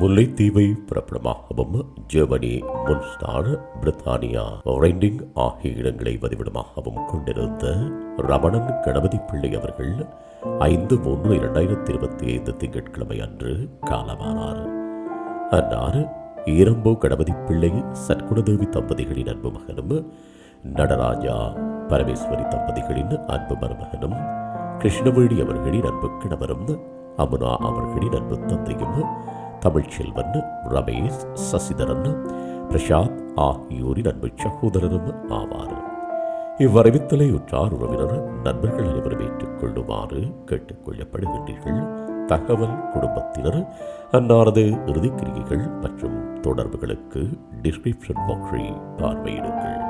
முல்லைத்தீவை பிறப்பிடமாகவும் Germany முன்ஸ்டார் பிரித்தானியா renting ஆகிய இடங்களை வதிவிடமாகவும் கொண்டிருந்த ரமணன் கணபதி பிள்ளை அவர்கள் ஐந்து மூன்று இரண்டாயிரத்தி இருபத்தி ஐந்து திங்கட்கிழமை அன்று காலமானார். அன்னார் ஈரம்போ கணபதி பிள்ளை சற்குணதேவி தம்பதிகளின் அன்பு மகனும் நடராஜா பரமேஸ்வரி தம்பதிகளின் அன்பு மருமகனும் கிருஷ்ணவேணி அவர்களின் அன்பு கிணவரும் அமுனா அவர்களின் அன்பு தந்தையும் தமிழ்ச்செல்வன் ரமேஷ் சசிதரன் பிரசாத் ஆகியோரின் அன்பு சகோதரரும் ஆவார். இவ்வறிவித்தலை உற்றார் உறவினர் நண்பர்கள் அனைவரும் ஏற்றுக்கொள்ளுமாறு கேட்டுக்கொள்ளப்படுகின்றீர்கள். தகவல் குடும்பத்தினர் அன்னாரது இறுதிக்கிரிகைகள் மற்றும் தொடர்புகளுக்கு டிஸ்கிரிப்ஷன் பாக்ஸை பார்வையிடுங்கள்.